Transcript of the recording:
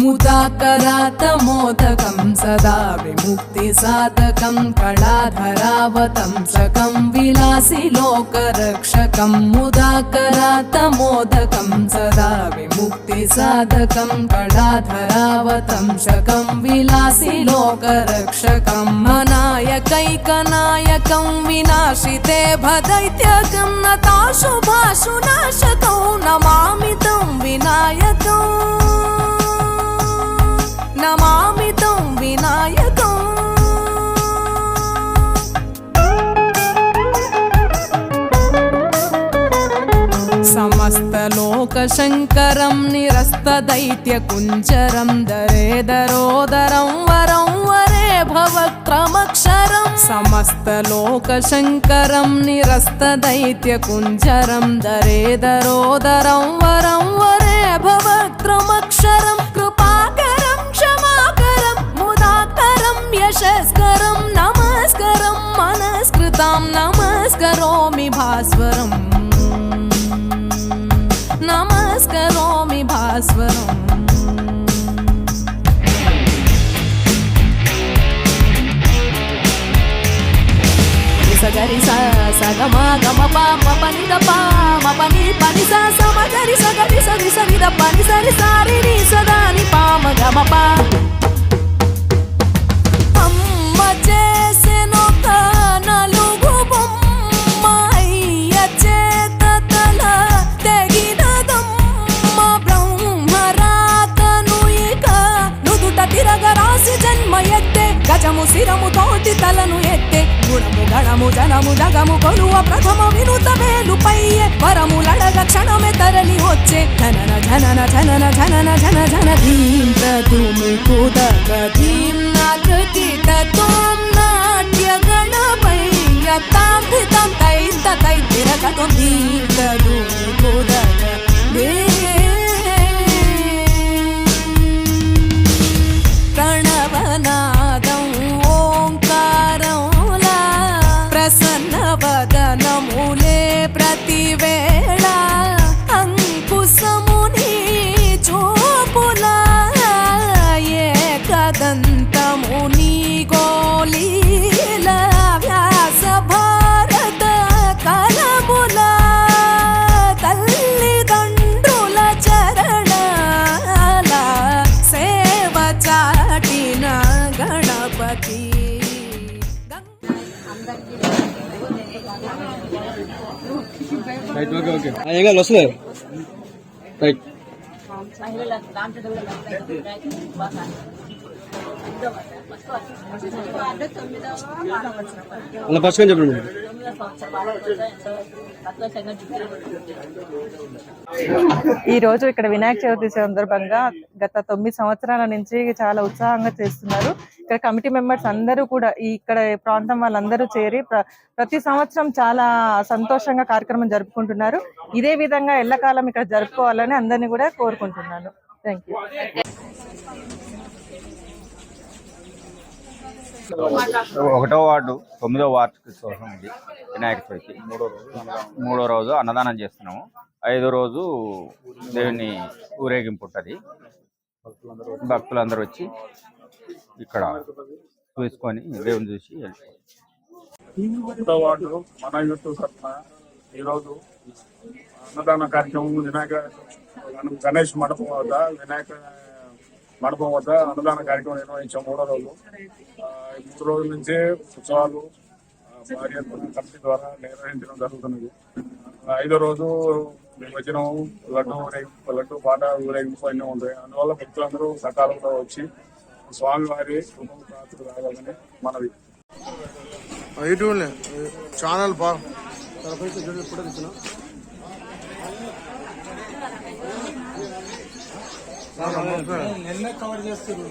मुदा करात सदा विमुक्तिसाधकं कलाधरावतं सकं विलासि लोकरक्षकं मुदा करात सदा विमुक्तिसाधकं कलाधरावतं पडाधरावतं शकं विलासि लोकरक्षकं मनायकैकनायकं विनाशिते भदैत्यकं नताशुभाशुनाशतो नमामितं विनायक समस्तलोकशङ्करं निरस्तदैत्यकुञ्जरं दरेदरोदरं वरं वरे भवक्रमक्षरं समस्तलोकशङ्करं निरस्तदैत्यकुञ्जरं दरेदरोदरं वरं वरे भवक्रमक्षरं कृपाकरं क्षमाकरं मुदाकरं यशस्करं नमस्करं मनस्कृतां नमस्करोमि भास्वरम् नमस्करोमि भास्वरम् సగరి స సగమ గమ ప మ పని ద ప మ పని పని స స మ గరి స గరి సరి సరి ద పని సరి సారి ని సదా ని ప మ గమ ప గజము శిరము తోటి తలను ఎత్తే గుణము గణము జనము జగము కొలువ ప్రథమ వినుత మేలుపయ్యే వరములడగ క్షణమే తరలి వచ్చే జనన జనన జనన జనన జన జన ధీం తతుమి కుదక ధీం నాకృతి తోం నాట్య గణపయ్య తాం ధితం తై ధీం తతుమి కుదక ప్రణవనాదం రైట్ ఓకే ఓకే ఏం కాదు వస్తుంది రైట్ మహిళల దాంట్లో అలా ఫస్ట్ చెప్పండి ఈ రోజు ఇక్కడ వినాయక చవితి సందర్భంగా గత తొమ్మిది సంవత్సరాల నుంచి చాలా ఉత్సాహంగా చేస్తున్నారు. ఇక్కడ కమిటీ మెంబర్స్ అందరూ కూడా ఈ ఇక్కడ ప్రాంతం వాళ్ళందరూ చేరి ప్రతి సంవత్సరం చాలా సంతోషంగా కార్యక్రమం జరుపుకుంటున్నారు. ఇదే విధంగా ఎల్లకాలం ఇక్కడ జరుపుకోవాలని అందరినీ కూడా కోరుకుంటున్నాను. థ్యాంక్ యూ ఒకటో వార్డు తొమ్మిదో వార్డు కోసం ఇది వినాయక చవితి. మూడో రోజు. మూడో రోజు అన్నదానం చేస్తున్నాము. ఐదో రోజు దేవుని ఊరేగింపు ఉంటుంది భక్తులందరూ వచ్చి ఇక్కడ చూసుకొని దేవుని చూసి వార్డు మన యూట్యూబ్ ఈరోజు అన్నదాన కార్యక్రమం వినాయక గణేష్ మండపం వద్ద వినాయక మండపం వద్ద అన్నదాన కార్యక్రమం నిర్వహించాం మూడో రోజు. మూడు రోజుల నుంచే ఉత్సవాలు భార్య కమిటీ ద్వారా నిర్వహించడం జరుగుతున్నది. ఐదో రోజు నిమజ్జనం లడ్డు ఊరేగింపు లడ్డు పాట ఊరేగింపు అన్నీ ఉంటాయి అందువల్ల భక్తులందరూ సకాలంలో వచ్చి స్వామివారి కుటుంబ రావాలని మనవి. యూట్యూబ్లే ఛానల్ బాగా నిన్న కవర్ చేస్తారు